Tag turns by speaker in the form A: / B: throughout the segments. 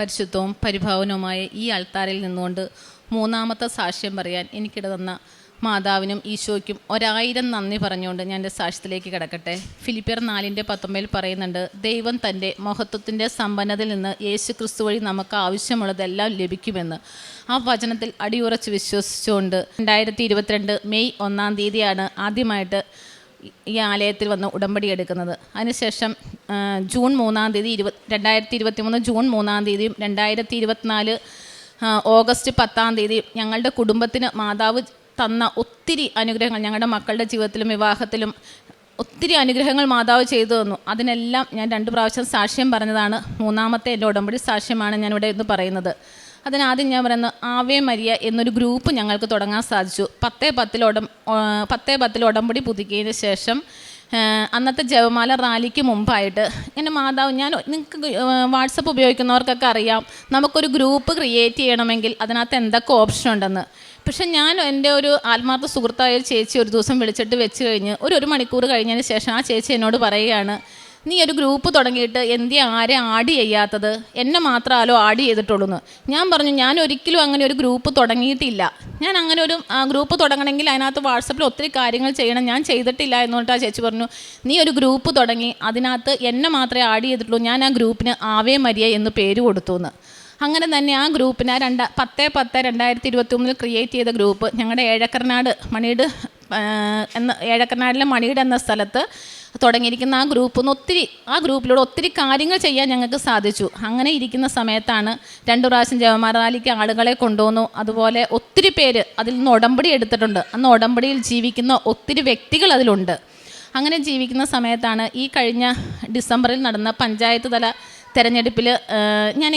A: പരിശുദ്ധവും പരിഭാവനവുമായ ഈ അൾത്താരിൽ നിന്നുകൊണ്ട് മൂന്നാമത്തെ സാക്ഷ്യം പറയാൻ എനിക്കിട തന്ന മാതാവിനും ഈശോയ്ക്കും ഒരായിരം നന്ദി പറഞ്ഞുകൊണ്ട് ഞാൻ എന്റെ സാക്ഷ്യത്തിലേക്ക് കിടക്കട്ടെ. ഫിലിപ്പിയർ നാലിന്റെ പത്തൊമ്പതിൽ പറയുന്നുണ്ട് ദൈവം തന്റെ മഹത്വത്തിന്റെ സമ്പന്നതയിൽ നിന്ന് യേശു ക്രിസ്തു വഴി നമുക്ക് ആവശ്യമുള്ളതെല്ലാം ലഭിക്കുമെന്ന്. ആ വചനത്തിൽ അടിയുറച്ച് വിശ്വസിച്ചുകൊണ്ട് രണ്ടായിരത്തി മെയ് ഒന്നാം തീയതിയാണ് ആദ്യമായിട്ട് ഈ ആലയത്തിൽ വന്ന് ഉടമ്പടി എടുക്കുന്നത്. അതിനുശേഷം ജൂൺ മൂന്നാം തീയതി ഇരുപത് രണ്ടായിരത്തി ഇരുപത്തി മൂന്ന് ജൂൺ മൂന്നാം തീയതിയും രണ്ടായിരത്തി ഇരുപത്തിനാല് ഓഗസ്റ്റ് പത്താം തീയതിയും ഞങ്ങളുടെ കുടുംബത്തിന് മാതാവ് തന്ന ഒത്തിരി അനുഗ്രഹങ്ങൾ ഞങ്ങളുടെ മക്കളുടെ ജീവിതത്തിലും വിവാഹത്തിലും ഒത്തിരി അനുഗ്രഹങ്ങൾ മാതാവ് ചെയ്തു തന്നു. അതിനെല്ലാം ഞാൻ രണ്ട് പ്രാവശ്യം സാക്ഷ്യം പറഞ്ഞതാണ്. മൂന്നാമത്തെ എന്റെ ഉടമ്പടി സാക്ഷ്യമാണ് ഞാനിവിടെ ഇന്ന് പറയുന്നത്. അതിനാദ്യം ഞാൻ പറയുന്നത് ആവേ മരിയ എന്നൊരു ഗ്രൂപ്പ് ഞങ്ങൾക്ക് തുടങ്ങാൻ സാധിച്ചു. പത്തേ പത്തിൽ ഉടം പത്തേ പത്തിൽ ഉടമ്പടി പുതുക്കിയതിന് ശേഷം അന്നത്തെ ജപമാല റാലിക്ക് മുമ്പായിട്ട് എന്റെ മാതാവ് ഞാൻ നിങ്ങൾക്ക് വാട്സപ്പ് ഉപയോഗിക്കുന്നവർക്കൊക്കെ അറിയാം നമുക്കൊരു ഗ്രൂപ്പ് ക്രിയേറ്റ് ചെയ്യണമെങ്കിൽ അതിനകത്ത് എന്തൊക്കെ ഓപ്ഷൻ ഉണ്ടെന്ന്. പക്ഷെ ഞാൻ എന്റെ ഒരു ആത്മാർത്ഥ സുഹൃത്തായ ഒരു ചേച്ചി ഒരു ദിവസം വിളിച്ചിട്ട് വെച്ച് കഴിഞ്ഞ് ഒരു ഒരു മണിക്കൂർ കഴിഞ്ഞതിന് ശേഷം ആ ചേച്ചി എന്നോട് പറയുകയാണ് നീ ഒരു ഗ്രൂപ്പ് തുടങ്ങിയിട്ട് എന്തി ആരെ ആഡ് ചെയ്യാത്തത്? എന്നെ മാത്രമല്ലോ ആഡ് ചെയ്തിട്ടുള്ളൂ എന്ന് ഞാൻ പറഞ്ഞു ഞാൻ ഒരിക്കലും അങ്ങനെ ഒരു ഗ്രൂപ്പ് തുടങ്ങിയിട്ടില്ല. ഞാൻ അങ്ങനെ ഒരു ഗ്രൂപ്പ് തുടങ്ങണമെങ്കിൽ അതിനകത്ത് വാട്സപ്പിൽ ഒത്തിരി കാര്യങ്ങൾ ചെയ്യണം. ഞാൻ ചെയ്തിട്ടില്ല എന്ന് പറഞ്ഞിട്ട് ആ ചേച്ചി പറഞ്ഞു നീ ഒരു ഗ്രൂപ്പ് തുടങ്ങി അതിനകത്ത് എന്നെ മാത്രമേ ആഡ് ചെയ്തിട്ടുള്ളൂ. ഞാൻ ആ ഗ്രൂപ്പിന് ആവേ മരിയ എന്ന് പേര് കൊടുത്തു എന്ന് അങ്ങനെ തന്നെ ആ ഗ്രൂപ്പിന് ആ രണ്ട പത്ത് പത്ത് രണ്ടായിരത്തി ഇരുപത്തി മൂന്നിൽ ക്രിയേറ്റ് ചെയ്ത ഗ്രൂപ്പ് ഞങ്ങളുടെ ഏഴക്കർനാട് മണിയുടെ എന്ന ഏഴക്കർനാടിലെ മണിയുടെ എന്ന സ്ഥലത്ത് തുടങ്ങിയിരിക്കുന്ന ആ ഗ്രൂപ്പിൽ നിന്ന് ഒത്തിരി ആ ഗ്രൂപ്പിലൂടെ ഒത്തിരി കാര്യങ്ങൾ ചെയ്യാൻ ഞങ്ങൾക്ക് സാധിച്ചു. അങ്ങനെ ഇരിക്കുന്ന സമയത്താണ് രണ്ടു പ്രാവശ്യം ജവമാറാലിക്ക് ആളുകളെ കൊണ്ടുവന്നു. അതുപോലെ ഒത്തിരി പേര് അതിൽ നിന്ന് ഉടമ്പടി എടുത്തിട്ടുണ്ട്. അന്ന് ഉടമ്പടിയിൽ ജീവിക്കുന്ന ഒത്തിരി വ്യക്തികൾ അതിലുണ്ട്. അങ്ങനെ ജീവിക്കുന്ന സമയത്താണ് ഈ കഴിഞ്ഞ ഡിസംബറിൽ നടന്ന പഞ്ചായത്ത് തല തെരഞ്ഞെടുപ്പിൽ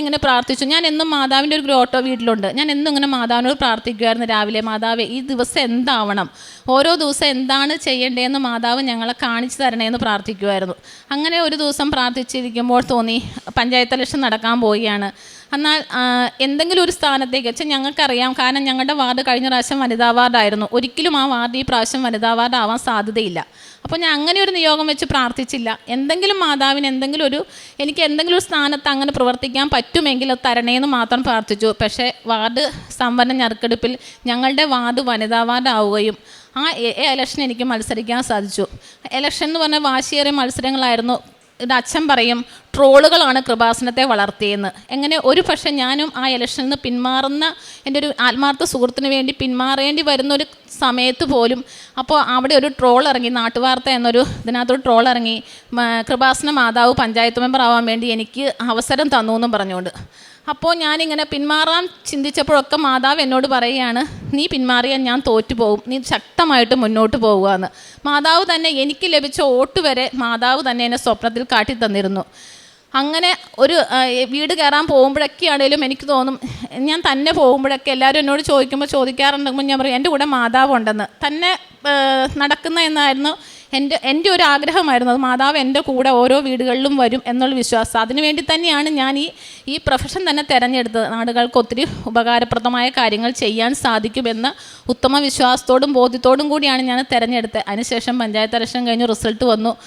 A: ഇങ്ങനെ പ്രാർത്ഥിച്ചു. ഞാൻ എന്നും മാതാവിന്റെ ഒരു ഗ്രോട്ടോ വീട്ടിലുണ്ട്. ഞാൻ എന്നും ഇങ്ങനെ മാതാവിനോട് പ്രാർത്ഥിക്കുമായിരുന്നു രാവിലെ. മാതാവേ ഈ ദിവസം എന്താവണം? ഓരോ ദിവസം എന്താണ് ചെയ്യേണ്ടതെന്ന് മാതാവ് ഞങ്ങളെ കാണിച്ചു തരണേന്ന് പ്രാർത്ഥിക്കുമായിരുന്നു അങ്ങനെ ഒരു ദിവസം പ്രാർത്ഥിച്ചിരിക്കുമ്പോൾ തോന്നി പഞ്ചായത്ത് ഇലക്ഷൻ നടക്കാൻ പോവുകയാണ്. എന്നാൽ എന്തെങ്കിലും ഒരു സ്ഥാനത്തേക്ക് വെച്ചാൽ ഞങ്ങൾക്കറിയാം കാരണം ഞങ്ങളുടെ വാർഡ് കഴിഞ്ഞ പ്രാവശ്യം വനിതാ വാർഡായിരുന്നു. ഒരിക്കലും ആ വാർഡ് ഈ പ്രാവശ്യം വനിതാ വാർഡ് ആവാൻ സാധ്യതയില്ല. അപ്പോൾ ഞാൻ അങ്ങനെ ഒരു നിയോഗം വെച്ച് പ്രാർത്ഥിച്ചില്ല. എന്തെങ്കിലും മാതാവിന് എന്തെങ്കിലും ഒരു എനിക്ക് എന്തെങ്കിലും ഒരു സ്ഥാനത്ത് അങ്ങനെ പ്രവർത്തിക്കാൻ പറ്റുമെങ്കിൽ അത് തരണേന്ന് മാത്രം പ്രാർത്ഥിച്ചു. പക്ഷേ വാർഡ് സംവരണ ഞെറുക്കെടുപ്പിൽ ഞങ്ങളുടെ വാർഡ് വനിതാ വാർഡ് ആവുകയും ആ എ- എ- ഇലക്ഷൻ എനിക്ക് മത്സരിക്കാൻ സാധിച്ചു. എലക്ഷൻ എന്ന് പറഞ്ഞാൽ വാശിയേറിയ മത്സരങ്ങളായിരുന്നു. ഇത് അച്ഛൻ പറയും ട്രോളുകളാണ് കൃപാസനത്തെ വളർത്തിയെന്ന്. എങ്ങനെ ഒരു പക്ഷെ ഞാനും ആ ഇലക്ഷനിൽ നിന്ന് പിന്മാറുന്ന എന്റെ ഒരു ആത്മാർത്ഥ സുഹൃത്തിന് വേണ്ടി പിന്മാറേണ്ടി വരുന്ന ഒരു സമയത്ത് പോലും അപ്പോൾ അവിടെ ഒരു ട്രോൾ ഇറങ്ങി നാട്ടുവാർത്ത എന്നൊരു ഇതിനകത്തൊരു ട്രോൾ ഇറങ്ങി കൃപാസന മാതാവ് പഞ്ചായത്ത് മെമ്പർ ആവാൻ വേണ്ടി എനിക്ക് അവസരം തന്നു എന്നും പറഞ്ഞുകൊണ്ട്. അപ്പോൾ ഞാനിങ്ങനെ പിന്മാറാൻ ചിന്തിച്ചപ്പോഴൊക്കെ മാതാവ് എന്നോട് പറയുകയാണ് നീ പിന്മാറിയാൽ ഞാൻ തോറ്റു പോകും നീ ശക്തമായിട്ട് മുന്നോട്ട് പോകുക എന്ന് മാതാവ് തന്നെ എനിക്ക് ലഭിച്ച ഓട്ട് വരെ മാതാവ് തന്നെ എന്നെ സ്വപ്നത്തിൽ കാട്ടി തന്നിരുന്നു. അങ്ങനെ ഒരു വീട് കയറാൻ പോകുമ്പോഴൊക്കെ ആണെങ്കിലും എനിക്ക് തോന്നും ഞാൻ തന്നെ പോകുമ്പോഴൊക്കെ എല്ലാവരും എന്നോട് ചോദിക്കുമ്പോൾ ചോദിക്കാറുണ്ടെങ്കിൽ ഞാൻ പറയും എന്റെ കൂടെ മാതാവ് ഉണ്ടെന്ന് തന്നെ നടക്കുന്ന എന്നായിരുന്നു എന്റെ എന്റെ ഒരു ആഗ്രഹമായിരുന്നു അത് മാതാവ് എന്റെ കൂടെ ഓരോ വീടുകളിലും വരും എന്നുള്ള വിശ്വാസം. അതിനുവേണ്ടി തന്നെയാണ് ഞാൻ ഈ ഈ പ്രൊഫഷൻ തന്നെ തിരഞ്ഞെടുത്തത്. നാടുകൾക്ക് ഒത്തിരി ഉപകാരപ്രദമായ കാര്യങ്ങൾ ചെയ്യാൻ സാധിക്കുമെന്ന ഉത്തമ വിശ്വാസത്തോടും ബോധ്യത്തോടും കൂടിയാണ് ഞാൻ തിരഞ്ഞെടുത്തത്. അതിനുശേഷം പഞ്ചായത്ത് ഇലക്ഷൻ കഴിഞ്ഞ് റിസൾട്ട് വന്നു.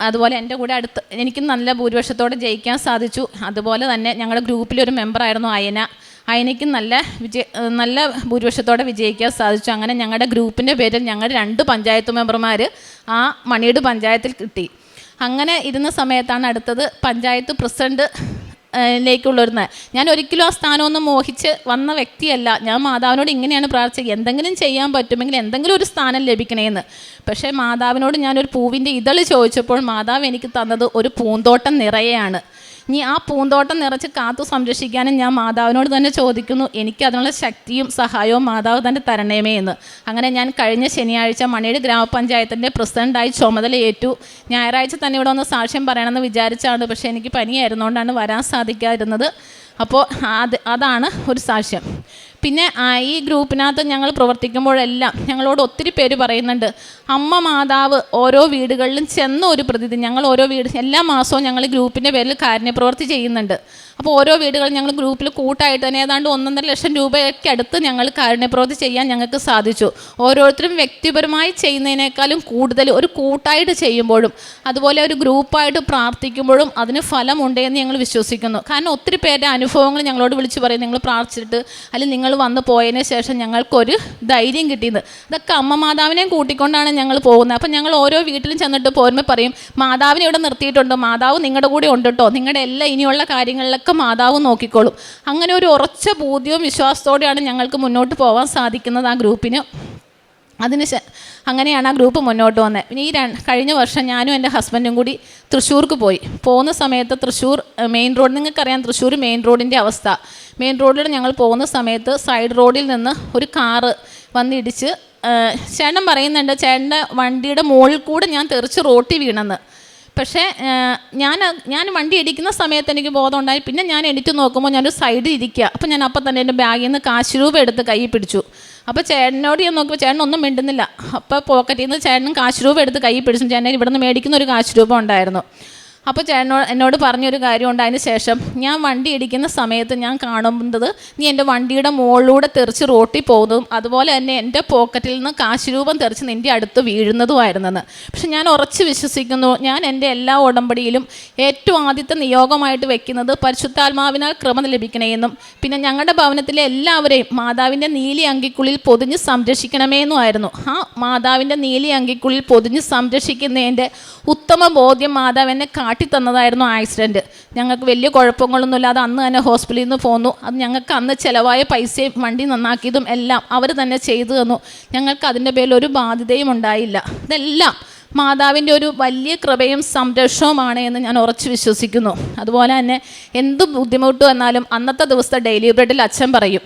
A: അതുപോലെ എന്റെ കൂടെ അടുത്ത് എനിക്ക് നല്ല ഭൂരിപക്ഷത്തോടെ ജയിക്കാൻ സാധിച്ചു. അതുപോലെ തന്നെ ഞങ്ങളുടെ ഗ്രൂപ്പിലൊരു മെമ്പറായിരുന്നു അയന. അയനയ്ക്ക് നല്ല വിജയ നല്ല ഭൂരിപക്ഷത്തോടെ വിജയിക്കാൻ സാധിച്ചു. അങ്ങനെ ഞങ്ങളുടെ ഗ്രൂപ്പിന്റെ പേരിൽ ഞങ്ങളുടെ രണ്ട് പഞ്ചായത്ത് മെമ്പർമാർ ആ മണിയുടെ പഞ്ചായത്തിൽ കിട്ടി. അങ്ങനെ ഇരുന്ന സമയത്താണ് അടുത്തത് പഞ്ചായത്ത് പ്രസിഡന്റ് ലേക്കുള്ളൊരു ഞാൻ ഒരിക്കലും ആ സ്ഥാനമൊന്നും മോഹിച്ച് വന്ന വ്യക്തിയല്ല. ഞാൻ മാതാവിനോട് ഇങ്ങനെയാണ് പ്രാർത്ഥിച്ചത്. എന്തെങ്കിലും ചെയ്യാൻ പറ്റുമെങ്കിൽ എന്തെങ്കിലും ഒരു സ്ഥാനം ലഭിക്കണേന്ന്. പക്ഷേ മാതാവിനോട് ഞാനൊരു പൂവിന്റെ ഇതൾ ചോദിച്ചപ്പോൾ മാതാവ് എനിക്ക് തന്നത് ഒരു പൂന്തോട്ടം നിറയെയാണ്. ഇനി ആ പൂന്തോട്ടം നിറച്ച് കാത്തു സംരക്ഷിക്കാനും ഞാൻ മാതാവിനോട് തന്നെ ചോദിക്കുന്നു എനിക്ക് അതിനുള്ള ശക്തിയും സഹായവും മാതാവ് തന്നെ തരണേമേ എന്ന്. അങ്ങനെ ഞാൻ കഴിഞ്ഞ ശനിയാഴ്ച മണിയുടെ ഗ്രാമപഞ്ചായത്തിന്റെ പ്രസിഡന്റായി ചുമതലയേറ്റു ഞായറാഴ്ച തന്നെ ഇവിടെ ഒന്ന് സാക്ഷ്യം പറയണമെന്ന് വിചാരിച്ചാണ് പക്ഷേ എനിക്ക് പനിയായിരുന്നുകൊണ്ടാണ് വരാൻ സാധിക്കാതിരുന്നത്. അപ്പോൾ അത് അതാണ് ഒരു സാക്ഷ്യം. പിന്നെ ഈ ഗ്രൂപ്പിനകത്ത് ഞങ്ങൾ പ്രവർത്തിക്കുമ്പോഴെല്ലാം ഞങ്ങളോട് ഒത്തിരി പേര് പറയുന്നുണ്ട് അമ്മ മാതാവ് ഓരോ വീടുകളിലും ചെന്ന ഒരു പ്രതിനിധി ഞങ്ങൾ ഓരോ വീട് എല്ലാ മാസവും ഞങ്ങൾ ഗ്രൂപ്പിന്റെ പേരിൽ കാരുണ്യപ്രവൃത്തി ചെയ്യുന്നുണ്ട്. അപ്പോൾ ഓരോ വീടുകളും ഞങ്ങൾ ഗ്രൂപ്പിൽ കൂട്ടായിട്ട് തന്നെ ഏതാണ്ട് ഒന്നൊന്നര ലക്ഷം രൂപയൊക്കെ അടുത്ത് ഞങ്ങൾ കാരുണ്യപ്രവൃത്തി ചെയ്യാൻ ഞങ്ങൾക്ക് സാധിച്ചു. ഓരോരുത്തരും വ്യക്തിപരമായി ചെയ്യുന്നതിനേക്കാളും കൂടുതൽ ഒരു കൂട്ടായിട്ട് ചെയ്യുമ്പോഴും അതുപോലെ ഒരു ഗ്രൂപ്പായിട്ട് പ്രാർത്ഥിക്കുമ്പോഴും അതിന് ഫലമുണ്ട് എന്ന് ഞങ്ങൾ വിശ്വസിക്കുന്നു. കാരണം ഒത്തിരി പേരുടെ അനുഭവങ്ങൾ ഞങ്ങളോട് വിളിച്ച് പറയും നിങ്ങൾ പ്രാർത്ഥിച്ചിട്ട് അല്ലെങ്കിൽ നിങ്ങൾ വന്ന് പോയതിന് ശേഷം ഞങ്ങൾക്കൊരു ധൈര്യം കിട്ടിയത് ഇതൊക്കെ അമ്മ മാതാവിനെയും കൂട്ടിക്കൊണ്ടാണ് ഞങ്ങൾ പോകുന്നത്. അപ്പം ഞങ്ങൾ ഓരോ വീട്ടിലും ചെന്നിട്ട് പോരുമ്പോൾ പറയും മാതാവിനെ ഇവിടെ നിർത്തിയിട്ടുണ്ട്. മാതാവ് നിങ്ങളുടെ കൂടെ ഉണ്ട് കേട്ടോ നിങ്ങളുടെ എല്ലാ ഇനിയുള്ള കാര്യങ്ങളിലൊക്കെ മാതാവ് നോക്കിക്കോളും. അങ്ങനെ ഒരു ഉറച്ച ബോധ്യവും വിശ്വാസത്തോടെയാണ് ഞങ്ങൾക്ക് മുന്നോട്ട് പോകാൻ സാധിക്കുന്നത് ആ ഗ്രൂപ്പിന്. അതിന് അങ്ങനെയാണ് ആ ഗ്രൂപ്പ് മുന്നോട്ട് വന്നത് പിന്നെ ഈ കഴിഞ്ഞ വർഷം ഞാനും എന്റെ ഹസ്ബൻഡും കൂടി തൃശ്ശൂർക്ക് പോയി. പോകുന്ന സമയത്ത് തൃശ്ശൂർ മെയിൻ റോഡ് നിങ്ങൾക്കറിയാം തൃശ്ശൂർ മെയിൻ റോഡിന്റെ അവസ്ഥ. മെയിൻ റോഡിൽ ഞങ്ങൾ പോകുന്ന സമയത്ത് സൈഡ് റോഡിൽ നിന്ന് ഒരു കാറ് വന്നിടിച്ച് ചേട്ടൻ പറയുന്നുണ്ട് ചേട്ടന്റെ വണ്ടിയുടെ മുകളിൽ കൂടെ ഞാൻ തെറിച്ച് റോട്ടി വീണെന്ന്. പക്ഷേ ഞാൻ ഞാൻ വണ്ടി ഇടിക്കുന്ന സമയത്ത് എനിക്ക് ബോധം ഉണ്ടായി പിന്നെ ഞാൻ എടുത്ത് നോക്കുമ്പോൾ ഞാനൊരു സൈഡിൽ ഇരിക്കുക. അപ്പം ഞാൻ അപ്പം തന്നെ എന്റെ ബാഗിൽ നിന്ന് കാശ് രൂപ എടുത്ത് കൈ പിടിച്ചു. അപ്പോൾ ചേട്ടനോട് ഞാൻ നോക്കുമ്പോൾ ചേട്ടൻ ഒന്നും മിണ്ടുന്നില്ല. അപ്പോൾ പോക്കറ്റിൽ നിന്ന് ചേട്ടനും കാശ് രൂപ എടുത്ത് കൈ പിടിച്ചു. ചേട്ടൻ ഇവിടെ നിന്ന് മേടിക്കുന്ന ഒരു കാശ് രൂപ ഉണ്ടായിരുന്നു. അപ്പോൾ ചേട്ടനോട് എന്നോട് പറഞ്ഞൊരു കാര്യമുണ്ട്. അതിന് ശേഷം ഞാൻ വണ്ടി ഇടിക്കുന്ന സമയത്ത് ഞാൻ കാണുന്നത് നീ എന്റെ വണ്ടിയുടെ മുകളിലൂടെ തെറിച്ച് റോട്ടിൽ പോകുന്നതും അതുപോലെ തന്നെ എന്റെ പോക്കറ്റിൽ നിന്ന് കാശ് രൂപം തെറിച്ച് നിന്റെ അടുത്ത് വീഴുന്നതുമായിരുന്നെന്ന്. പക്ഷെ ഞാൻ ഉറച്ച് വിശ്വസിക്കുന്നു. ഞാൻ എന്റെ എല്ലാ ഉടമ്പടിയിലും ഏറ്റവും ആദ്യത്തെ നിയോഗമായിട്ട് വെക്കുന്നത് പരിശുദ്ധാത്മാവിനാൽ ക്രമം ലഭിക്കണമെന്നും പിന്നെ ഞങ്ങളുടെ ഭവനത്തിലെ എല്ലാവരെയും മാതാവിന്റെ നീലി അങ്കിക്കുള്ളിൽ പൊതിഞ്ഞ് സംരക്ഷിക്കണമേ എന്നുമായിരുന്നു ആ മാതാവിന്റെ നീലി അങ്കിക്കുള്ളിൽ പൊതിഞ്ഞ് സംരക്ഷിക്കുന്നതിന്റെ ഉത്തമ ബോധ്യം മാതാവ് എന്നെ കാട്ടിത്തന്നതായിരുന്നു ആക്സിഡന്റ് ഞങ്ങൾക്ക് വലിയ കുഴപ്പങ്ങളൊന്നുമില്ലാതെ അന്ന് തന്നെ ഹോസ്പിറ്റലിൽ നിന്ന് പോന്നു. അത് ഞങ്ങൾക്ക് അന്ന് ചിലവായ പൈസയും വണ്ടി നന്നാക്കിയതും എല്ലാം അവർ തന്നെ ചെയ്തു തന്നു. ഞങ്ങൾക്ക് അതിന്റെ പേരിൽ ഒരു ബാധ്യതയും ഉണ്ടായില്ല. ഇതെല്ലാം മാതാവിന്റെ ഒരു വലിയ കൃപയും സംരക്ഷണവുമാണ് എന്ന് ഞാൻ ഉറച്ചു വിശ്വസിക്കുന്നു. അതുപോലെ തന്നെ എന്ത് ബുദ്ധിമുട്ട് വന്നാലും അന്നത്തെ ദിവസത്തെ ഡെയിലി ബ്രെഡിൽ അച്ഛൻ പറയും.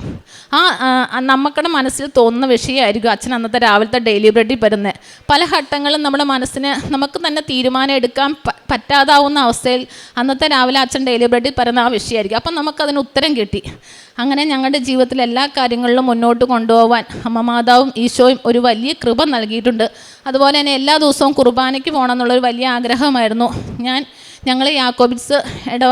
A: ആ നമുക്കുടെ മനസ്സിൽ തോന്നുന്ന വിഷയമായിരിക്കും അച്ഛൻ അന്നത്തെ രാവിലത്തെ ഡെയിലി ബ്രെഡിൽ വരുന്നത് പല ഘട്ടങ്ങളും നമ്മുടെ മനസ്സിന് നമുക്ക് തന്നെ തീരുമാനം എടുക്കാൻ പറ്റാതാവുന്ന അവസ്ഥയിൽ അന്നത്തെ രാവിലെ അച്ഛൻ ഡെയിലി ബ്രെഡിൽ പറയുന്ന ആ വിഷയമായിരിക്കും. അപ്പം നമുക്കതിന് ഉത്തരം കിട്ടി. അങ്ങനെ ഞങ്ങളുടെ ജീവിതത്തിലെ എല്ലാ കാര്യങ്ങളിലും മുന്നോട്ട് കൊണ്ടുപോകാൻ അമ്മ മാതാവും ഈശോയും ഒരു വലിയ കൃപ നൽകിയിട്ടുണ്ട്. അതുപോലെ തന്നെ എല്ലാ ദിവസവും കുർബാനയ്ക്ക് പോകണം എന്നുള്ളൊരു വലിയ ആഗ്രഹമായിരുന്നു. ഞാൻ ഞങ്ങൾ യാക്കോബിറ്റ്സ് ഇട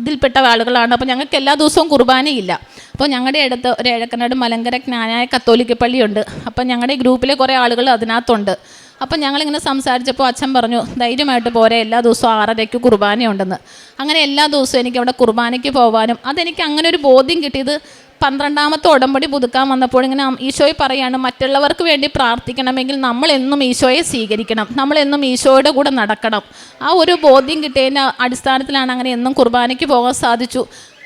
A: ഇതിൽപ്പെട്ട ആളുകളാണ്. അപ്പോൾ ഞങ്ങൾക്ക് എല്ലാ ദിവസവും കുർബാനയില്ല. അപ്പോൾ ഞങ്ങളുടെ അടുത്ത് ഒരു ഏഴക്കനാട് മലങ്കര ജ്ഞാനായ കത്തോലിക്ക പള്ളിയുണ്ട് അപ്പോൾ ഞങ്ങളുടെ ഗ്രൂപ്പിലെ കുറേ ആളുകൾ അതിനകത്തുണ്ട്. അപ്പം ഞങ്ങളിങ്ങനെ സംസാരിച്ചപ്പോൾ അച്ഛൻ പറഞ്ഞു ധൈര്യമായിട്ട് പോരെ എല്ലാ ദിവസവും ആറരയ്ക്ക് കുർബാനയുണ്ടെന്ന് അങ്ങനെ എല്ലാ ദിവസവും എനിക്ക് അവിടെ കുർബാനയ്ക്ക് പോകാനും അതെനിക്ക് അങ്ങനെ ഒരു ബോധ്യം കിട്ടിയത് പന്ത്രണ്ടാമത്തെ ഉടമ്പടി പുതുക്കാൻ വന്നപ്പോൾ ഇങ്ങനെ ഈശോയെ പറയാണ് മറ്റുള്ളവർക്ക് വേണ്ടി പ്രാർത്ഥിക്കണമെങ്കിൽ നമ്മൾ എന്നും ഈശോയെ സ്വീകരിക്കണം നമ്മൾ എന്നും ഈശോയുടെ കൂടെ നടക്കണം. ആ ഒരു ബോധ്യം കിട്ടിയതിന്റെ അടിസ്ഥാനത്തിലാണ് അങ്ങനെ എന്നും കുർബാനയ്ക്ക് പോകാൻ സാധിച്ചു.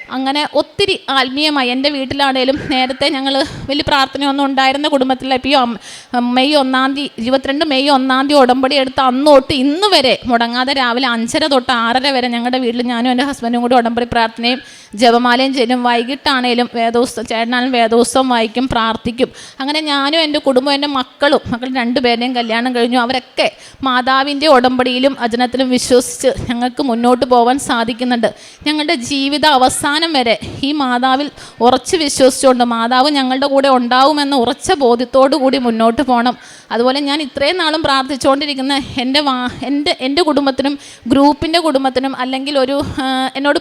A: അങ്ങനെ ഒത്തിരി ആത്മീയമായി എന്റെ വീട്ടിലാണേലും നേരത്തെ ഞങ്ങൾ വലിയ പ്രാർത്ഥനയൊന്നും ഉണ്ടായിരുന്ന കുടുംബത്തിലെ ഇപ്പോൾ മെയ് ഒന്നാം തീയതി ഇരുപത്തിരണ്ട് മെയ് ഒന്നാം തീയതി ഉടമ്പടി എടുത്ത് അന്ന് തൊട്ട് ഇന്ന് വരെ മുടങ്ങാതെ രാവിലെ അഞ്ചര തൊട്ട് ആറര വരെ ഞങ്ങളുടെ വീട്ടിൽ ഞാനും എന്റെ ഹസ്ബൻഡും കൂടി ഉടമ്പടി പ്രാർത്ഥനയും ജപമാലയും ചെല്ലും വൈകിട്ടാണേലും വേദോസ്തം ചേട്ടനാലും വേദോസ്തം വായിക്കും പ്രാർത്ഥിക്കും. അങ്ങനെ ഞാനും എന്റെ കുടുംബവും എന്റെ മക്കളും മക്കൾ രണ്ടുപേരുടെയും കല്യാണം കഴിഞ്ഞു. അവരൊക്കെ മാതാവിന്റെ ഉടമ്പടിയിലും അജനത്തിലും വിശ്വസിച്ച് ഞങ്ങൾക്ക് മുന്നോട്ട് പോകാൻ സാധിക്കുന്നുണ്ട്. ഞങ്ങളുടെ ജീവിത അവസാനം വരെ ഈ മാതാവിൽ ഉറച്ച് വിശ്വസിച്ചുകൊണ്ട് മാതാവ് ഞങ്ങളുടെ കൂടെ ഉണ്ടാവുമെന്ന ഉറച്ച ബോധ്യത്തോടു കൂടി മുന്നോട്ട് പോകണം അതുപോലെ ഞാൻ ഇത്രയും നാളും പ്രാർത്ഥിച്ചുകൊണ്ടിരിക്കുന്ന എന്റെ വാ എന്റെ എന്റെ കുടുംബത്തിനും ഗ്രൂപ്പിന്റെ കുടുംബത്തിനും അല്ലെങ്കിൽ ഒരു എന്നോട്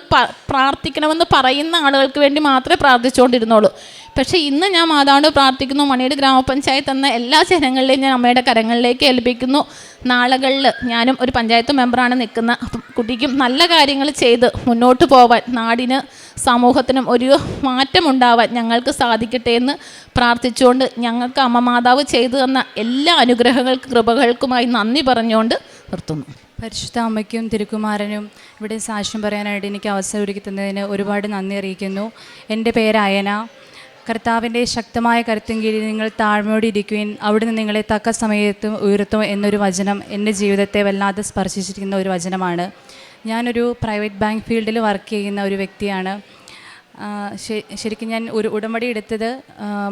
A: പ്രാർത്ഥിക്കണമെന്ന് പറയുന്ന ആളുകൾക്ക് വേണ്ടി മാത്രമേ പ്രാർത്ഥിച്ചുകൊണ്ടിരുന്നുള്ളൂ. പക്ഷേ ഇന്ന് ഞാൻ മാതാവിനോട് പ്രാർത്ഥിക്കുന്നു മണിയുടെ ഗ്രാമപഞ്ചായത്ത് എന്ന എല്ലാ ജനങ്ങളിലെയും ഞാൻ അമ്മയുടെ കരങ്ങളിലേക്ക് ഏൽപ്പിക്കുന്നു. നാളുകളിൽ ഞാനും ഒരു പഞ്ചായത്ത് മെമ്പറാണ് നിൽക്കുന്ന അപ്പം കുട്ടിക്കും നല്ല കാര്യങ്ങൾ ചെയ്ത് മുന്നോട്ട് പോവാൻ നാടിന് സമൂഹത്തിനും ഒരു മാറ്റമുണ്ടാവാൻ ഞങ്ങൾക്ക് സാധിക്കട്ടെ എന്ന് പ്രാർത്ഥിച്ചുകൊണ്ട് ഞങ്ങൾക്ക് അമ്മ മാതാവ് ചെയ്തു തന്ന എല്ലാ അനുഗ്രഹങ്ങൾക്ക് കൃപകൾക്കുമായി നന്ദി പറഞ്ഞുകൊണ്ട് നിർത്തുന്നു.
B: പരിശുദ്ധ അമ്മയ്ക്കും തിരുക്കുമാരനും ഇവിടെ സാക്ഷ്യം പറയാനായിട്ട് എനിക്ക് അവസരം ഒരുക്കി തന്നതിന് ഒരുപാട് നന്ദി അറിയിക്കുന്നു. എന്റെ പേര് അയന. കർത്താവിന്റെ ശക്തമായ കരുത്തും കീഴിൽ നിങ്ങൾ താഴ്മയോടെ ഇരിക്കുകയും അവിടുന്ന് നിങ്ങളെ തക്ക സമയത്ത് ഉയർത്തും എന്നൊരു വചനം എന്റെ ജീവിതത്തെ വല്ലാതെ സ്പർശിച്ചിരിക്കുന്ന ഒരു വചനമാണ്. ഞാനൊരു പ്രൈവറ്റ് ബാങ്ക് ഫീൽഡിൽ വർക്ക് ചെയ്യുന്ന ഒരു വ്യക്തിയാണ്. ശരിക്കും ഞാൻ ഒരു ഉടമ്പടി എടുത്തത്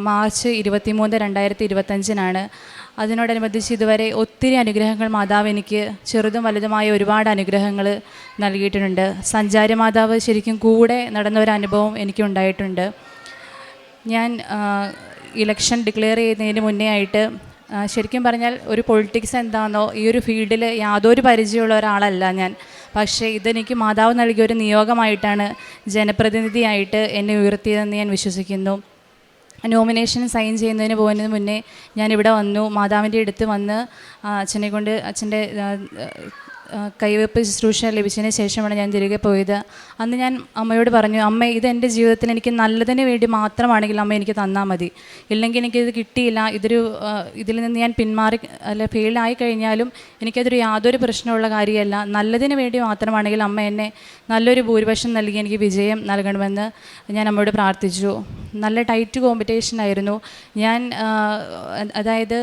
B: മാർച്ച് ഇരുപത്തിമൂന്ന് രണ്ടായിരത്തി ഇരുപത്തഞ്ചിനാണ് അതിനോടനുബന്ധിച്ച് ഇതുവരെ ഒത്തിരി അനുഗ്രഹങ്ങൾ മാതാവ് എനിക്ക് ചെറുതും വലുതുമായ ഒരുപാട് അനുഗ്രഹങ്ങൾ നൽകിയിട്ടുണ്ട്. സഞ്ചാരി മാതാവ് ശരിക്കും കൂടെ നടന്ന ഒരു അനുഭവം എനിക്കുണ്ടായിട്ടുണ്ട്. ഞാൻ ഇലക്ഷൻ ഡിക്ലെയർ ചെയ്യുന്നതിന് മുന്നേ ആയിട്ട് ശരിക്കും പറഞ്ഞാൽ ഒരു പൊളിറ്റിക്സ് എന്താണെന്നോ ഈ ഒരു ഫീൽഡിൽ യാതൊരു പരിചയമുള്ള ഒരാളല്ല ഞാൻ. പക്ഷേ ഇതെനിക്ക് മാതാവ് നൽകിയ ഒരു നിയോഗമായിട്ടാണ് ജനപ്രതിനിധിയായിട്ട് എന്നെ ഉയർത്തിയതെന്ന് ഞാൻ വിശ്വസിക്കുന്നു. നോമിനേഷൻ സൈൻ ചെയ്യുന്നതിന് പോകുന്നതിന് മുന്നേ ഞാൻ ഇവിടെ വന്നു. മാതാവിന്റെ അടുത്ത് വന്ന് അച്ഛനെ കൊണ്ട് അച്ഛന്റെ കൈവെപ്പ് ശുശ്രൂഷ ലഭിച്ചതിന് ശേഷമാണ് ഞാൻ തിരികെ പോയത്. അന്ന് ഞാൻ അമ്മയോട് പറഞ്ഞു അമ്മ ഇത് എന്റെ ജീവിതത്തിൽ എനിക്ക് നല്ലതിന് വേണ്ടി മാത്രമാണെങ്കിൽ അമ്മ എനിക്ക് തന്നാൽ മതി. ഇല്ലെങ്കിൽ എനിക്കിത് കിട്ടിയില്ല. ഇതൊരു ഇതിൽ നിന്ന് ഞാൻ പിന്മാറി അല്ല ഫെയിലായി കഴിഞ്ഞാലും എനിക്കതൊരു യാതൊരു പ്രശ്നമുള്ള കാര്യമല്ല. നല്ലതിന് വേണ്ടി മാത്രമാണെങ്കിൽ അമ്മ എന്നെ നല്ലൊരു ഭൂരിപക്ഷം നൽകി എനിക്ക് വിജയം നൽകണമെന്ന് ഞാൻ അമ്മയോട് പ്രാർത്ഥിച്ചു. നല്ല ടൈറ്റ് കോമ്പറ്റീഷൻ ആയിരുന്നു. ഞാൻ അതായത്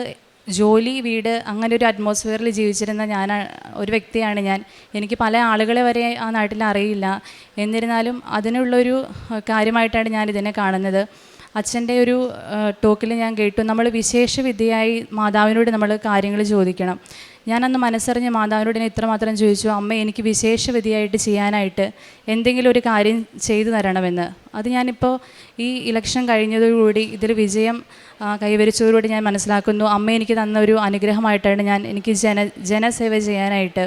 B: ജോലി വീട് അങ്ങനെ ഒരു അറ്റ്മോസ്ഫിയറിൽ ജീവിച്ചിരുന്ന ഞാൻ ഒരു വ്യക്തിയാണ് ഞാൻ. എനിക്ക് പല ആളുകളെ വരെ ആ നാട്ടിൽ അറിയില്ല. എന്നിരുന്നാലും അതിനുള്ളൊരു കാര്യമായിട്ടാണ് ഞാൻ ഇതിനെ കാണുന്നത്. അച്ഛന്റെ ഒരു ടോക്കിൽ ഞാൻ കേട്ടു. നമ്മൾ വിശേഷ വിദ്യയായി മാതാവിനോട് നമ്മൾ കാര്യങ്ങൾ ചോദിക്കണം. ഞാനന്ന് മനസ്സറിഞ്ഞ് മാതാവിനോട് ഞാൻ ഇത്രമാത്രം ചോദിച്ചു അമ്മ എനിക്ക് വിശേഷ വിധിയായിട്ട് ചെയ്യാനായിട്ട് എന്തെങ്കിലും ഒരു കാര്യം ചെയ്തു തരണമെന്ന്. അത് ഞാനിപ്പോൾ ഈ ഇലക്ഷൻ കഴിഞ്ഞതോടുകൂടി ഇതിൽ വിജയം കൈവരിച്ചതോടുകൂടി ഞാൻ മനസ്സിലാക്കുന്നു. അമ്മ എനിക്ക് തന്ന ഒരു അനുഗ്രഹമായിട്ടാണ് ഞാൻ എനിക്ക് ജന ജനസേവ ചെയ്യാനായിട്ട്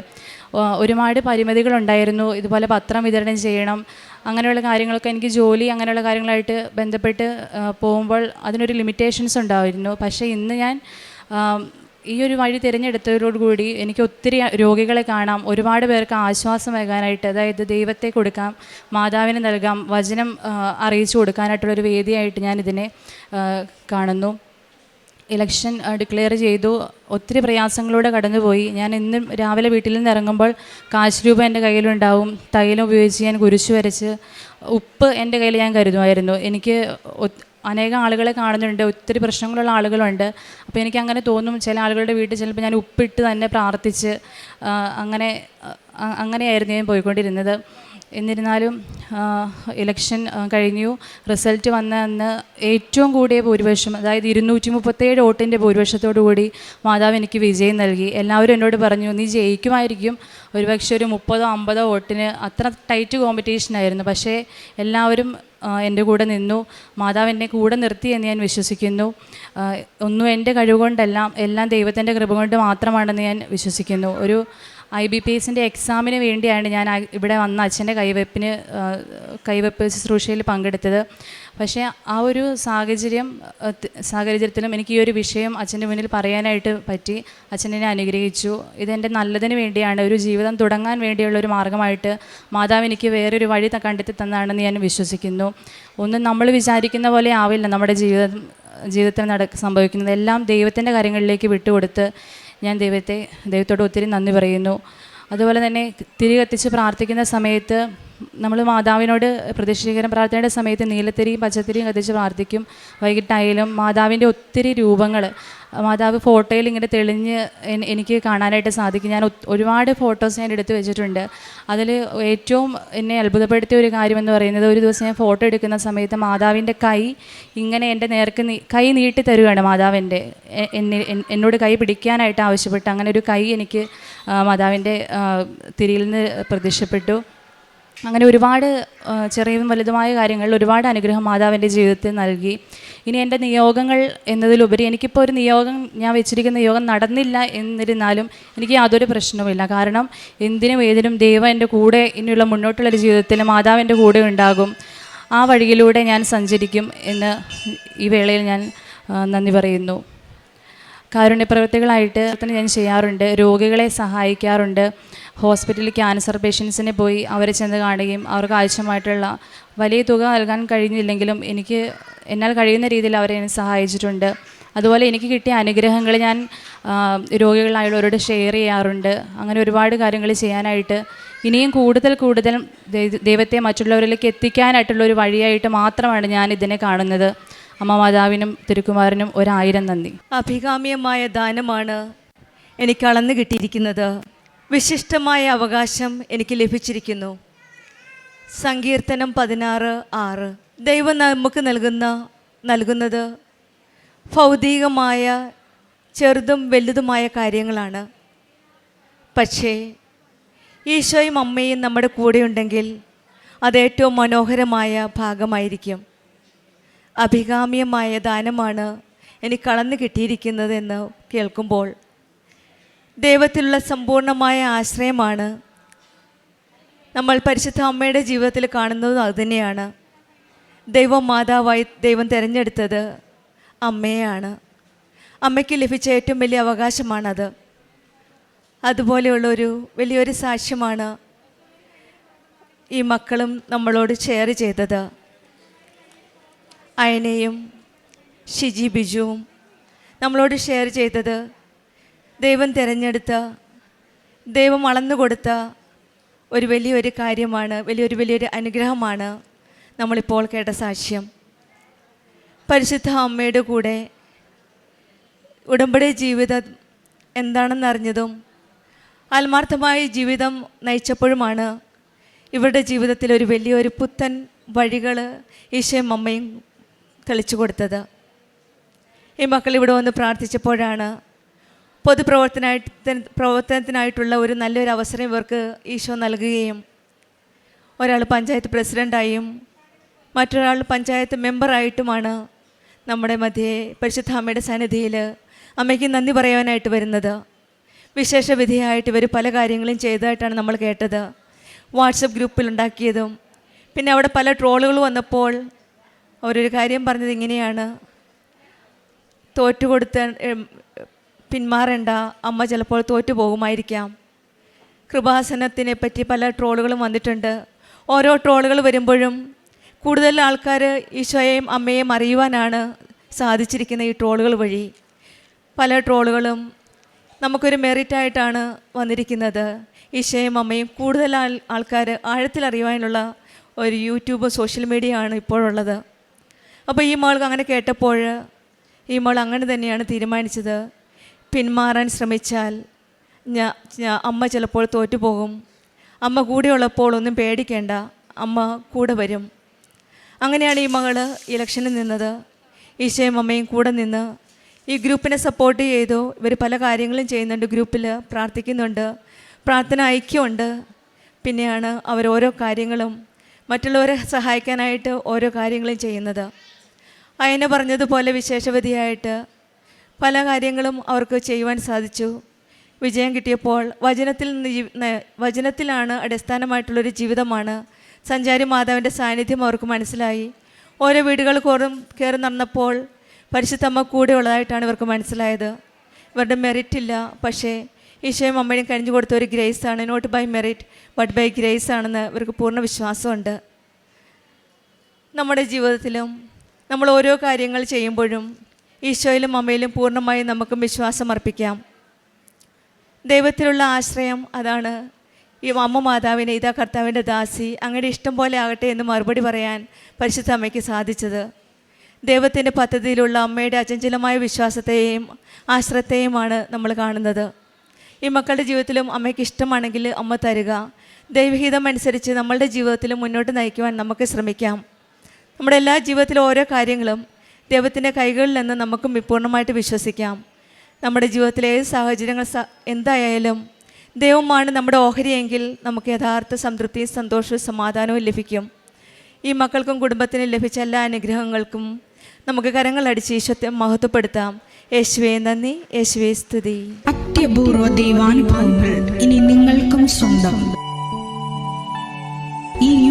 B: ഒരുപാട് പരിമിതികളുണ്ടായിരുന്നു. ഇതുപോലെ പത്രം വിതരണം ചെയ്യണം അങ്ങനെയുള്ള കാര്യങ്ങളൊക്കെ എനിക്ക് ജോലി അങ്ങനെയുള്ള കാര്യങ്ങളായിട്ട് ബന്ധപ്പെട്ട് പോകുമ്പോൾ അതിനൊരു ലിമിറ്റേഷൻസ് ഉണ്ടായിരുന്നു. പക്ഷേ ഇന്ന് ഞാൻ ഈ ഒരു വഴി തിരഞ്ഞെടുത്തതോടുകൂടി എനിക്ക് ഒത്തിരി രോഗികളെ കാണാം. ഒരുപാട് പേർക്ക് ആശ്വാസം നൽകാനായിട്ട് അതായത് ദൈവത്തെ കൊടുക്കാം മാതാവിന് നൽകാം വചനം അറിയിച്ചു കൊടുക്കാനായിട്ടുള്ളൊരു വേദിയായിട്ട് ഞാൻ ഇതിനെ കാണുന്നു. ഇലക്ഷൻ ഡിക്ലെയർ ചെയ്തു. ഒത്തിരി പ്രയാസങ്ങളിലൂടെ കടന്നുപോയി. ഞാൻ ഇന്നും രാവിലെ വീട്ടിൽ നിന്ന് ഇറങ്ങുമ്പോൾ കാശ് രൂപ എന്റെ കയ്യിലുണ്ടാവും. തൈലം ഉപയോഗിച്ച് ഞാൻ കുരിശു വരച്ച് ഉപ്പ് എന്റെ കയ്യിൽ ഞാൻ കരുതുമായിരുന്നു. എനിക്ക് അനേകം ആളുകളെ കാണുന്നുണ്ട് ഒത്തിരി പ്രശ്നങ്ങളുള്ള ആളുകളുണ്ട്. അപ്പോൾ എനിക്ക് അങ്ങനെ തോന്നും ചില ആളുകളുടെ വീട്ടിൽ ചിലപ്പോൾ ഞാൻ ഉപ്പിട്ട് തന്നെ പ്രാർത്ഥിച്ച് അങ്ങനെ അങ്ങനെയായിരുന്നു ഞാൻ പോയിക്കൊണ്ടിരുന്നത്. എന്നിരുന്നാലും ഇലക്ഷൻ കഴിഞ്ഞു. റിസൾട്ട് വന്ന അന്ന് ഏറ്റവും കൂടിയ ഭൂരിപക്ഷം അതായത് ഇരുന്നൂറ്റി മുപ്പത്തേഴ് വോട്ടിന്റെ ഭൂരിപക്ഷത്തോടു കൂടി മാതാവ് എനിക്ക് വിജയം നൽകി. എല്ലാവരും എന്നോട് പറഞ്ഞു നീ ജയിക്കുമായിരിക്കും. ഒരുപക്ഷെ ഒരു മുപ്പതോ അമ്പതോ വോട്ടിന് അത്ര ടൈറ്റ് കോമ്പറ്റീഷൻ ആയിരുന്നു. പക്ഷേ എല്ലാവരും എന്റെ കൂടെ നിന്നു. മാതാവ് എന്നെ കൂടെ നിർത്തി എന്ന് ഞാൻ വിശ്വസിക്കുന്നു. ഒന്നും എന്റെ കഴിവുകൊണ്ടെല്ലാം എല്ലാം ദൈവത്തിന്റെ കൃപ കൊണ്ട് മാത്രമാണെന്ന് ഞാൻ വിശ്വസിക്കുന്നു. ഒരു ഐ ബി പി എസിന്റെ എക്സാമിന് വേണ്ടിയാണ് ഞാൻ ഇവിടെ വന്ന അച്ഛന്റെ കൈവെപ്പിന് കൈവെപ്പ് ശുശ്രൂഷയിൽ പങ്കെടുത്തത്. പക്ഷേ ആ ഒരു സാഹചര്യം സാഹചര്യത്തിലും എനിക്ക് ഈ ഒരു വിഷയം അച്ഛന്റെ മുന്നിൽ പറയാനായിട്ട് പറ്റി. അച്ഛനെന്നെ അനുഗ്രഹിച്ചു. ഇതെന്റെ നല്ലതിന് വേണ്ടിയാണ് ഒരു ജീവിതം തുടങ്ങാൻ വേണ്ടിയുള്ള ഒരു മാർഗമായിട്ട് മാതാവ് എനിക്ക് വേറൊരു വഴി കണ്ടെത്തി തന്നാണെന്ന് ഞാൻ വിശ്വസിക്കുന്നു. ഒന്നും നമ്മൾ വിചാരിക്കുന്ന പോലെ ആവില്ല നമ്മുടെ ജീവിതം ജീവിതത്തിൽ നട സംഭവിക്കുന്നത്. എല്ലാം ദൈവത്തിന്റെ കാര്യങ്ങളിലേക്ക് വിട്ടുകൊടുത്ത് ഞാൻ ദൈവത്തെ ദൈവത്തോട് ഒത്തിരി നന്ദി പറയുന്നു. അതുപോലെ തന്നെ തിരി കത്തിച്ച് പ്രാർത്ഥിക്കുന്ന സമയത്ത് നമ്മൾ മാതാവിനോട് പ്രതിഷ്ഠീകരണ പ്രാർത്ഥനയുടെ സമയത്ത് നീലത്തിരിയും പച്ചത്തിരിയും കത്തിച്ച് പ്രാർത്ഥിക്കും. വൈകിട്ടായാലും മാതാവിന്റെ ഒത്തിരി രൂപങ്ങൾ. മാതാവ് ഫോട്ടോയിൽ ഇങ്ങനെ തെളിഞ്ഞ് എനിക്ക് കാണാനായിട്ട് സാധിക്കും. ഞാൻ ഒരുപാട് ഫോട്ടോസ് ഞാൻ എടുത്തു വെച്ചിട്ടുണ്ട്. അതിൽ ഏറ്റവും എന്നെ അത്ഭുതപ്പെടുത്തിയ ഒരു കാര്യം എന്ന് പറയുന്നത് ഒരു ദിവസം ഞാൻ ഫോട്ടോ എടുക്കുന്ന സമയത്ത് മാതാവിന്റെ കൈ ഇങ്ങനെ എന്റെ നേർക്ക് കൈ നീട്ടി തരുകയാണ് മാതാവിന്റെ. എന്നെ എന്നോട് കൈ പിടിക്കാനായിട്ട് ആവശ്യപ്പെട്ടു അങ്ങനെ ഒരു കൈ എനിക്ക് മാതാവിന്റെ തിരിയിൽ നിന്ന് പ്രത്യക്ഷപ്പെട്ടു. അങ്ങനെ ഒരുപാട് ചെറിയതും വലുതുമായ കാര്യങ്ങളിൽ ഒരുപാട് അനുഗ്രഹം മാതാവിന്റെ ജീവിതത്തിൽ നൽകി. ഇനി എന്റെ നിയോഗങ്ങൾ എന്നതിലുപരി എനിക്കിപ്പോൾ ഒരു നിയോഗം ഞാൻ വെച്ചിരിക്കുന്ന നിയോഗം നടന്നില്ല എന്നിരുന്നാലും എനിക്ക് യാതൊരു പ്രശ്നവുമില്ല. കാരണം എന്തിനും ഏതിനും ദൈവം എന്റെ കൂടെ ഇനിയുള്ള മുന്നോട്ടുള്ളൊരു ജീവിതത്തിൽ മാതാവ് എന്റെ കൂടെ ഉണ്ടാകും. ആ വഴിയിലൂടെ ഞാൻ സഞ്ചരിക്കും എന്ന് ഈ വേളയിൽ ഞാൻ നന്ദി പറയുന്നു. കാരുണ്യ പ്രവൃത്തികളായിട്ട് തന്നെ ഞാൻ ചെയ്യാറുണ്ട്. രോഗികളെ സഹായിക്കാറുണ്ട്. ഹോസ്പിറ്റലിൽ ക്യാൻസർ പേഷ്യൻസിനെ പോയി അവരെ ചെന്ന് കാണുകയും അവർക്ക് ആവശ്യമായിട്ടുള്ള വലിയ തുക നൽകാൻ കഴിഞ്ഞില്ലെങ്കിലും എനിക്ക് എന്നാൽ കഴിയുന്ന രീതിയിൽ അവരെ എന്നെ സഹായിച്ചിട്ടുണ്ട്. അതുപോലെ എനിക്ക് കിട്ടിയ അനുഗ്രഹങ്ങൾ ഞാൻ രോഗികളായുള്ളവരോട് ഷെയർ ചെയ്യാറുണ്ട്. അങ്ങനെ ഒരുപാട് കാര്യങ്ങൾ ചെയ്യാനായിട്ട് ഇനിയും കൂടുതൽ കൂടുതൽ ദൈവത്തെ മറ്റുള്ളവരിലേക്ക് എത്തിക്കാനായിട്ടുള്ള ഒരു വഴിയായിട്ട് മാത്രമാണ് ഞാൻ ഇതിനെ കാണുന്നത്. അമ്മ മാതാവിനും തിരുക്കുമാരനും ഒരായിരം നന്ദി.
C: അഭികാമ്യമായ ദാനമാണ് എനിക്ക് അളന്നു കിട്ടിയിരിക്കുന്നത്. വിശിഷ്ടമായ അവകാശം എനിക്ക് ലഭിച്ചിരിക്കുന്നു. സങ്കീർത്തനം പതിനാറ് ആറ്. ദൈവം നമുക്ക് നൽകുന്ന നൽകുന്നത് ഭൗതികമായ ചെറുതും വലുതുമായ കാര്യങ്ങളാണ്. പക്ഷേ ഈശോയും അമ്മയും നമ്മുടെ കൂടെയുണ്ടെങ്കിൽ അത് ഏറ്റവും മനോഹരമായ ഭാഗമായിരിക്കും. അഭികാമ്യമായ ദാനമാണ് എനിക്ക് കളന്നു കിട്ടിയിരിക്കുന്നത് എന്ന് കേൾക്കുമ്പോൾ ദൈവത്തിലുള്ള സമ്പൂർണമായ ആശ്രയമാണ്. നമ്മൾ പരിശുദ്ധ അമ്മയുടെ ജീവിതത്തിൽ കാണുന്നത് അതുതന്നെയാണ്. ദൈവം മാതാവായി ദൈവം തിരഞ്ഞെടുത്തത് അമ്മയാണ് അമ്മയ്ക്ക് ലഭിച്ച ഏറ്റവും വലിയ അവകാശമാണത്. അതുപോലെയുള്ളൊരു വലിയൊരു സാക്ഷ്യമാണ് ഈ മക്കളും നമ്മളോട് ഷെയർ ചെയ്തത്. അയനയും ഷിജി ബിജുവും നമ്മളോട് ഷെയർ ചെയ്തത് ദൈവം തിരഞ്ഞെടുത്ത ദൈവം അളന്നു കൊടുത്ത ഒരു വലിയൊരു കാര്യമാണ് വലിയൊരു വലിയൊരു അനുഗ്രഹമാണ് നമ്മളിപ്പോൾ കേട്ട സാക്ഷ്യം. പരിശുദ്ധ അമ്മയുടെ കൂടെ ഉടമ്പടി ജീവിതം എന്താണെന്ന് അറിഞ്ഞതും ആത്മാർത്ഥമായ ജീവിതം നയിച്ചപ്പോഴുമാണ് ഇവരുടെ ജീവിതത്തിൽ ഒരു വലിയൊരു പുത്തൻ വഴികൾ ഈശോയും അമ്മയും തെളിച്ചു കൊടുത്തത്. ഈ മക്കൾ ഇവിടെ വന്ന് പ്രാർത്ഥിച്ചപ്പോഴാണ് പൊതുപ്രവർത്തനായിട്ട് പ്രവർത്തനത്തിനായിട്ടുള്ള ഒരു നല്ലൊരു അവസരം ഇവർക്ക് ഈശോ നൽകുകയും ഒരാൾ പഞ്ചായത്ത് പ്രസിഡന്റായും മറ്റൊരാൾ പഞ്ചായത്ത് മെമ്പറായിട്ടുമാണ് നമ്മുടെ മധ്യേ പരിശുദ്ധ അമ്മയുടെ സന്നിധിയിൽ അമ്മയ്ക്ക് നന്ദി പറയാനായിട്ട് വരുന്നത്. വിശേഷ വിധിയായിട്ട് ഇവർ പല കാര്യങ്ങളും ചെയ്തതായിട്ടാണ് നമ്മൾ കേട്ടത്. വാട്സപ്പ് ഗ്രൂപ്പിലുണ്ടാക്കിയതും പിന്നെ അവിടെ പല ട്രോളുകൾ വന്നപ്പോൾ അവരൊരു കാര്യം പറഞ്ഞത് ഇങ്ങനെയാണ്. തോറ്റുകൊടുത്ത പിന്മാറേണ്ട അമ്മ ചിലപ്പോൾ തോറ്റു പോകുമായിരിക്കാം കൃപാസനത്തിനെ പറ്റി പല ട്രോളുകളും വന്നിട്ടുണ്ട്. ഓരോ ട്രോളുകൾ വരുമ്പോഴും കൂടുതൽ ആൾക്കാർ ഈശോയെയും അമ്മയെയും അറിയുവാനാണ് സാധിച്ചിരിക്കുന്ന ഈ ട്രോളുകൾ വഴി. പല ട്രോളുകളും നമുക്കൊരു മെറിറ്റായിട്ടാണ് വന്നിരിക്കുന്നത്. ഈശോയും അമ്മയും കൂടുതൽ ആൾ ആൾക്കാർ ആഴത്തിൽ അറിയുവാനുള്ള ഒരു യൂട്യൂബ് സോഷ്യൽ മീഡിയ ആണ് ഇപ്പോഴുള്ളത്. അപ്പോൾ ഈ മകൾക്ക് അങ്ങനെ കേട്ടപ്പോൾ ഈ മകൾ അങ്ങനെ തന്നെയാണ് തീരുമാനിച്ചത്. പിന്മാറാൻ ശ്രമിച്ചാൽ ഞാ ഞാ- അമ്മ ചിലപ്പോൾ തോറ്റുപോകും. അമ്മ കൂടെയുള്ളപ്പോൾ ഒന്നും പേടിക്കേണ്ട. അമ്മ കൂടെ വരും. അങ്ങനെയാണ് ഈ മകൾ ഇലക്ഷനിൽ നിന്നത്. ഈശോയും അമ്മയും കൂടെ നിന്ന് ഈ ഗ്രൂപ്പിനെ സപ്പോർട്ട് ചെയ്തു. ഇവർ പല കാര്യങ്ങളും ചെയ്യുന്നുണ്ട്. ഗ്രൂപ്പിൽ പ്രാർത്ഥിക്കുന്നുണ്ട്. പ്രാർത്ഥന ഐക്യമുണ്ട്. പിന്നെയാണ് അവർ ഓരോ കാര്യങ്ങളും മറ്റുള്ളവരെ സഹായിക്കാനായിട്ട് ഓരോ കാര്യങ്ങളും ചെയ്യുന്നത്. അയന പറഞ്ഞതുപോലെ വിശേഷവതിയായിട്ട് പല കാര്യങ്ങളും അവർക്ക് ചെയ്യുവാൻ സാധിച്ചു. വിജയം കിട്ടിയപ്പോൾ വചനത്തിൽ വചനത്തിലാണ് അടിസ്ഥാനമായിട്ടുള്ളൊരു ജീവിതമാണ്. സഞ്ചാരി മാതാവിന്റെ സാന്നിധ്യം അവർക്ക് മനസ്സിലായി. ഓരോ വീടുകൾ കോറും കയറി നടന്നപ്പോൾ പരിശുദ്ധമ്മ കൂടെ ഉള്ളതായിട്ടാണ് ഇവർക്ക് മനസ്സിലായത്. ഇവരുടെ മെറിറ്റ് ഇല്ല. പക്ഷേ ഈശോയും അമ്മയും കഴിഞ്ഞു കൊടുത്ത ഒരു ഗ്രേസ് ആണ്. Not by merit but by grace ആണെന്ന് ഇവർക്ക് പൂർണ വിശ്വാസമുണ്ട്. നമ്മുടെ ജീവിതത്തിലും നമ്മൾ ഓരോ കാര്യങ്ങൾ ചെയ്യുമ്പോഴും ഈശോയിലും അമ്മയിലും പൂർണമായും നമുക്കും വിശ്വാസം അർപ്പിക്കാം. ദൈവത്തിലുള്ള ആശ്രയം അതാണ് ഈ അമ്മ മാതാവിനെ ഇതാ കർത്താവിന്റെ ദാസി അങ്ങയുടെ ഇഷ്ടം പോലെ ആകട്ടെ എന്ന് മറുപടി പറയാൻ പരിശുദ്ധ അമ്മയ്ക്ക് സാധിച്ചത്. ദൈവത്തിന്റെ പദ്ധതിയിലുള്ള അമ്മയുടെ അചഞ്ചലമായ വിശ്വാസത്തെയും ആശ്രയത്തെയുമാണ് നമ്മൾ കാണുന്നത്. ഈ മക്കളുടെ ജീവിതത്തിലും അമ്മയ്ക്ക് ഇഷ്ടമാണെങ്കിൽ അമ്മ തരിക. ദൈവഹിതം അനുസരിച്ച് നമ്മളുടെ ജീവിതത്തിൽ മുന്നോട്ട് നയിക്കുവാൻ നമുക്ക് ശ്രമിക്കാം. നമ്മുടെ എല്ലാ ജീവിതത്തിലും ഓരോ കാര്യങ്ങളും ദൈവത്തിന്റെ കൈകളിൽ നിന്ന് നമുക്ക് പൂർണമായിട്ട് വിശ്വസിക്കാം. നമ്മുടെ ജീവിതത്തിലെ ഏത് സാഹചര്യങ്ങൾ എന്തായാലും ദൈവമാണ് നമ്മുടെ ഓഹരിയെങ്കിൽ നമുക്ക് യഥാർത്ഥ സംതൃപ്തിയും സന്തോഷവും സമാധാനവും ലഭിക്കും. ഈ മക്കൾക്കും കുടുംബത്തിനും ലഭിച്ച എല്ലാ അനുഗ്രഹങ്ങൾക്കും നമുക്ക് കരങ്ങളടിച്ച് ഈശ്വത്തെ മഹത്വപ്പെടുത്താം. യേശുവേ നന്ദി. യേശുവേ സ്തുതി.
D: അത്യപൂർവ ദൈവാനുഭവങ്ങൾ ഇനി നിങ്ങൾക്കും സ്വന്തം. ഈ